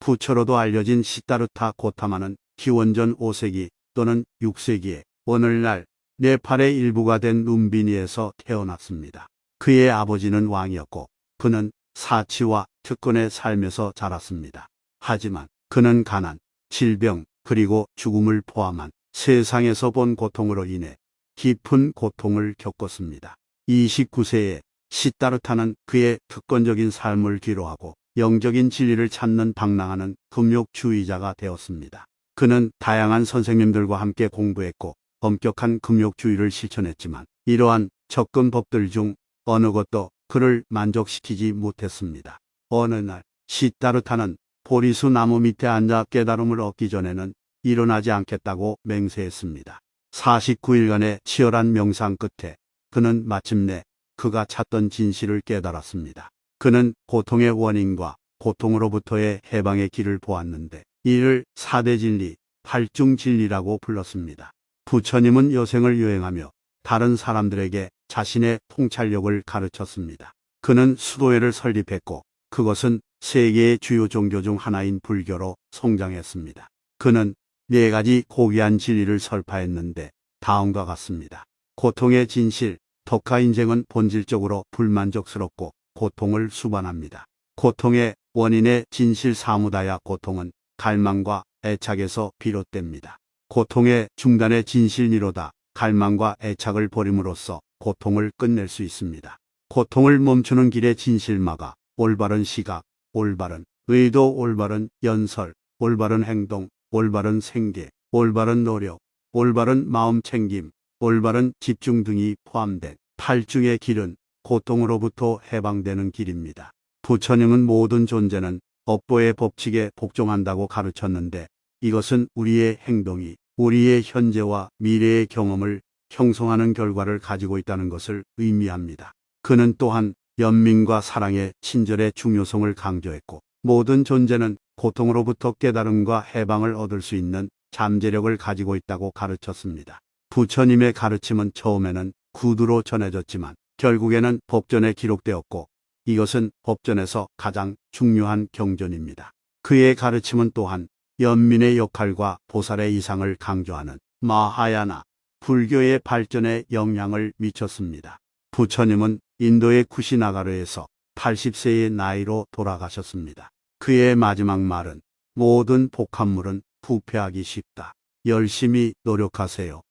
부처로도 알려진 시타르타 고타마는 기원전 5세기 또는 6세기에 오늘날 네팔의 일부가 된 룸비니에서 태어났습니다. 그의 아버지는 왕이었고 그는 사치와 특권의 삶에서 자랐습니다. 하지만 그는 가난, 질병, 그리고 죽음을 포함한 세상에서 본 고통으로 인해 깊은 고통을 겪었습니다. 29세에 시타르타는 그의 특권적인 삶을 뒤로하고 영적인 진리를 찾는 방랑하는 금욕주의자가 되었습니다. 그는 다양한 선생님들과 함께 공부했고 엄격한 금욕주의를 실천했지만 이러한 접근 법들 중 어느 것도 그를 만족시키지 못했습니다. 어느 날 시타르타는 보리수 나무 밑에 앉아 깨달음을 얻기 전에는 일어나지 않겠다고 맹세했습니다. 49일간의 치열한 명상 끝에 그는 마침내 그가 찾던 진실을 깨달았습니다. 그는 고통의 원인과 고통으로부터의 해방의 길을 보았는데 이를 사대 진리, 팔중 진리라고 불렀습니다. 부처님은 여생을 여행하며 다른 사람들에게 자신의 통찰력을 가르쳤습니다. 그는 수도회를 설립했고 그것은 세계의 주요 종교 중 하나인 불교로 성장했습니다. 그는 네 가지 고귀한 진리를 설파했는데 다음과 같습니다. 고통의 진실, 독화 인생은 본질적으로 불만족스럽고 고통을 수반합니다. 고통의 원인의 진실 사무다야 고통은 갈망과 애착에서 비롯됩니다. 고통의 중단의 진실리로다 갈망과 애착을 버림으로써 고통을 끝낼 수 있습니다. 고통을 멈추는 길의 진실마가 올바른 시각, 올바른 의도, 올바른 연설, 올바른 행동, 올바른 생계, 올바른 노력, 올바른 마음 챙김, 올바른 집중 등이 포함된 팔중의 길은 고통으로부터 해방되는 길입니다. 부처님은 모든 존재는 업보의 법칙에 복종한다고 가르쳤는데 이것은 우리의 행동이 우리의 현재와 미래의 경험을 형성하는 결과를 가지고 있다는 것을 의미합니다. 그는 또한 연민과 사랑의 친절의 중요성을 강조했고 모든 존재는 고통으로부터 깨달음과 해방을 얻을 수 있는 잠재력을 가지고 있다고 가르쳤습니다. 부처님의 가르침은 처음에는 구두로 전해졌지만 결국에는 법전에 기록되었고 이것은 법전에서 가장 중요한 경전입니다. 그의 가르침은 또한 연민의 역할과 보살의 이상을 강조하는 마하야나 불교의 발전에 영향을 미쳤습니다. 부처님은 인도의 쿠시나가르에서 80세의 나이로 돌아가셨습니다. 그의 마지막 말은 모든 복합물은 부패하기 쉽다. 열심히 노력하세요.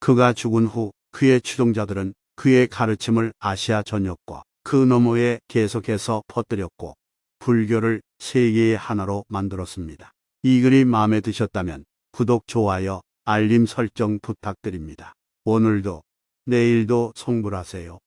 그가 죽은 후 그의 추종자들은 그의 가르침을 아시아 전역과 그 너머에 계속해서 퍼뜨렸고 불교를 세계의 하나로 만들었습니다. 이 글이 마음에 드셨다면 구독, 좋아요, 알림 설정 부탁드립니다. 오늘도 내일도 성불하세요.